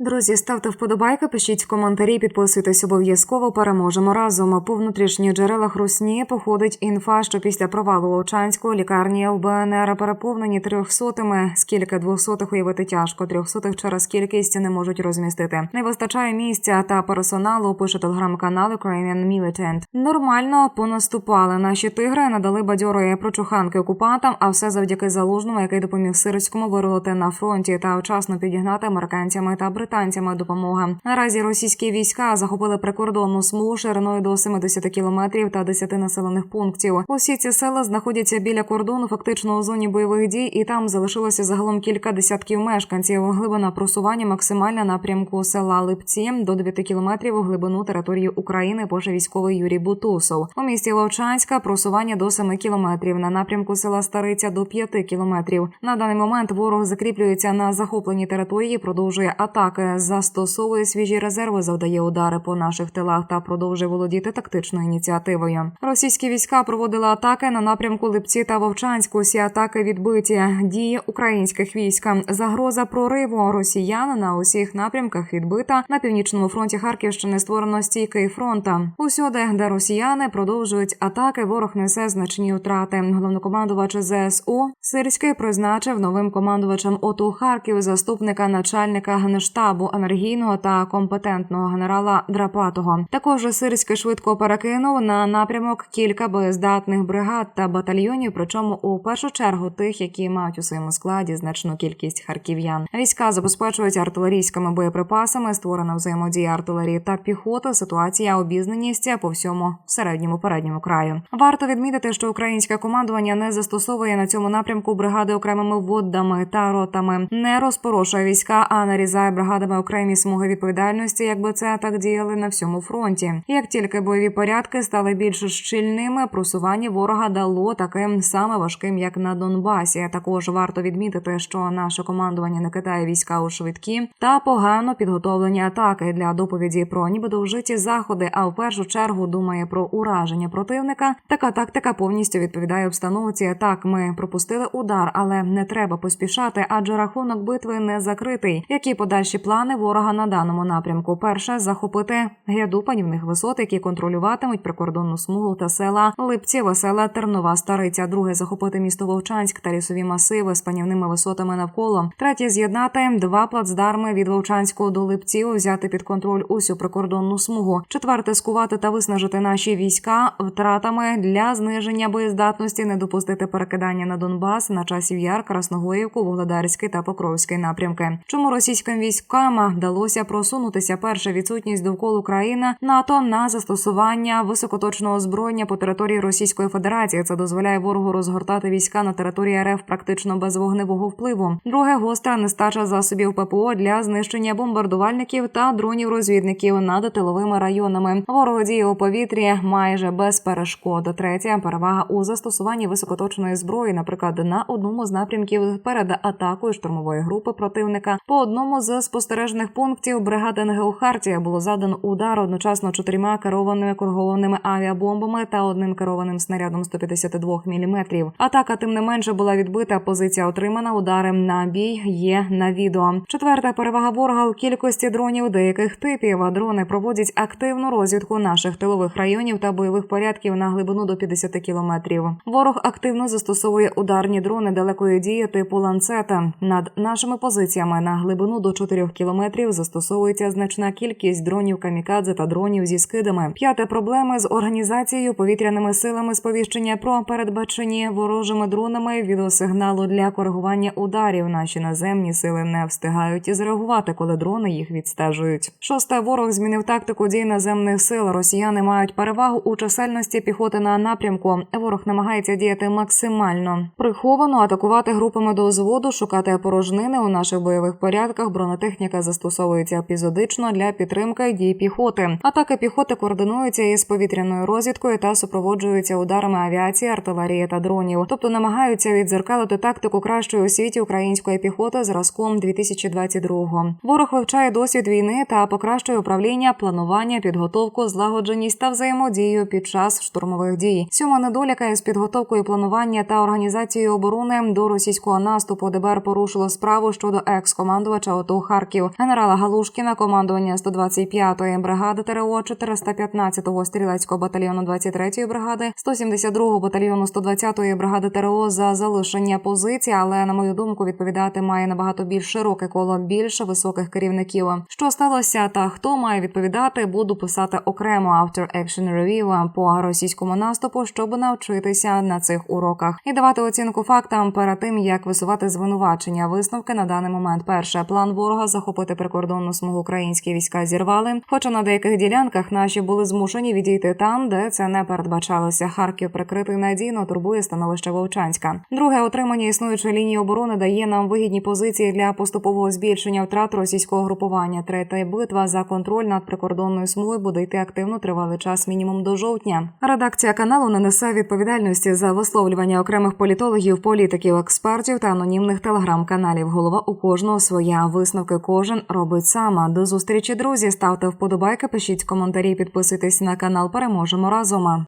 Друзі, ставте вподобайки, пишіть коментарі, підписуйтесь обов'язково. Переможемо разом. По внутрішніх джерелах Русні походить інфа, що після провалу Лучанського лікарні в БНР переповнені трьохсотими. Скільки двохсотих уявити тяжко, трьохсотих через кількість не можуть розмістити. Не вистачає місця та персоналу. Пише телеграм-канал Ukrainian Militant. Нормально понаступали. Наші тигри надали бадьорої прочуханки окупантам, а все завдяки залужному, який допоміг сирському вирулити на фронті та вчасно підігнати американцями та британцями допомога. Наразі російські війська захопили прикордонну смугу шириною до 70 кілометрів та 10 населених пунктів. Усі ці села знаходяться біля кордону, фактично у зоні бойових дій, і там залишилося загалом кілька десятків мешканців. Глибина просування максимальна напрямку села Липці до 9 кілометрів у глибину території України. Пише військовий Юрій Бутусов. У місті Вовчанська просування до 7 кілометрів. На напрямку села Стариця до 5 кілометрів. На даний момент ворог закріплюється на захопленій території, продовжує атаки, застосовує свіжі резерви, завдає удари по наших тилах та продовжує володіти тактичною ініціативою. Російські війська проводили атаки на напрямку Липці та Вовчанську. Усі атаки відбиті. Дії українських військ. Загроза прориву росіян на усіх напрямках відбита. На північному фронті Харківщини створено стійкий фронта. Усюди, де росіяни продовжують атаки, ворог несе значні втрати. Головнокомандувач ЗСУ Сирський призначив новим командувачем ОТУ Харків заступника начальника генштабу енергійного та компетентного генерала Драпатого. Також Сирський швидко перекинув на напрямок кілька боєздатних бригад та батальйонів. Причому у першу чергу тих, які мають у своєму складі значну кількість харків'ян. Війська забезпечують артилерійськими боєприпасами, створена взаємодія артилерії та піхоти. Ситуація обізнаність по всьому середньому передньому краю. Варто відмітити, що українське командування не застосовує на цьому напрямку бригади окремими воддами та ротами, не розпорошує війська, а нарізає бригадами окремі смуги відповідальності, якби це так діяли на всьому фронті. Як тільки бойові порядки стали більш щільними, просування ворога дало таким саме важким, як на Донбасі. Також варто відмітити, що наше командування не кидає війська у швидкі та погано підготовлені атаки для доповіді про нібито вжиті заходи. А в першу чергу думає про ураження противника. Така тактика повністю відповідає обстановці. Так, ми пропустили удар, але не треба поспішати, адже рахунок битви не закритий. Які подальші плани ворога на даному напрямку? Перше захопити гряду панівних висот, які контролюватимуть прикордонну смугу та села Липці, Весела, Тернова, Стариця. Друге захопити місто Вовчанськ та лісові масиви з панівними висотами навколо. Третє з'єднати два плацдарми від Вовчанського до Липців, взяти під контроль усю прикордонну смугу. Четверте скувати та виснажити наші війська втратами для зниження боєздатності, не допустити перекидання на Донбас на часів яр, Красногоївку, Вугледарський та Покровський напрямки. Чому російським військам вдалося просунутися перша відсутність довкола України НАТО на застосування високоточного озброєння по території Російської Федерації? Це дозволяє ворогу розгортати війська на території РФ практично без вогневого впливу. Друге гостра нестача засобів ППО для знищення бомбардувальників та дронів розвідників над тиловими районами. Ворог діє у повітрі майже без перешкод. Третя перевага у застосуванні високоточної зброї, наприклад, на одному з напрямків перед атакою штурмової групи противника по одному з спостережних пунктів бригади НГУ було задано удар одночасно чотирма керованими коригованими авіабомбами та одним керованим снарядом 152 мм. Атака тим не менше була відбита. Позиція отримана. Удари на бій є на відео. Четверта перевага ворога у кількості дронів деяких типів. Дрони проводять активну розвідку наших тилових районів та бойових порядків на глибину до 50 кілометрів. Ворог активно застосовує ударні дрони далекої дії типу ланцета. Над нашими позиціями на глибину до 4 кілометрів застосовується значна кількість дронів камікадзе та дронів зі скидами. П'яте проблеми з організацією повітряними силами сповіщення про передбачені ворожими дронами відеосигналу для коригування ударів. Наші наземні сили не встигають зреагувати, коли дрони їх відстежують. Шосте ворог змінив тактику дій наземних сил. Росіяни мають перевагу у чисельності піхоти на напрямку. Ворог намагається діяти максимально приховано, атакувати групами до зводу, шукати порожнини у наших бойових порядках. Бронетехніка застосовується епізодично для підтримки дій піхоти. Атаки піхоти координуються із повітряною розвідкою та супроводжуються ударами авіації, артилерії та дронів, тобто намагаються відзеркалити тактику кращої у світі української піхоти зразком 2022-го. Ворог вивчає досвід війни та покращує управління, планування, підготовку, злагодженість та взаємодію під час штурмових дій. Сьома недоліка із підготовкою планування та організацією оборони до російського наступу ДБР порушило справу щодо екс-командувача ОТО Харків. Харків, генерала Галушкіна, командування 125-ї бригади ТРО 415-го стрілецького батальйону 23-ї бригади, 172-го батальйону 120-ї бригади ТРО за залишення позицій, але на мою думку відповідати має набагато більш широке коло більше високих керівників. Що сталося та хто має відповідати, буду писати окремо After Action Review по російському наступу, щоб навчитися на цих уроках і давати оцінку фактам перед тим, як висувати звинувачення. Висновки на даний момент. Перше план ворога захопити прикордонну смугу українські війська зірвали. Хоча на деяких ділянках наші були змушені відійти там, де це не передбачалося. Харків прикритий надійно турбує становище Вовчанська. Друге, отримання існуючої лінії оборони дає нам вигідні позиції для поступового збільшення втрат російського групування. Третя битва за контроль над прикордонною смугою буде йти активно тривалий час, мінімум до жовтня. Редакція каналу не несе відповідальності за висловлювання окремих політологів, політиків, експертів та анонімних телеграм-каналів. Голова у кожного своя висновки. Кожен робить сама. До зустрічі, друзі. Ставте вподобайки, пишіть коментарі, підписуйтесь на канал. Переможемо разом.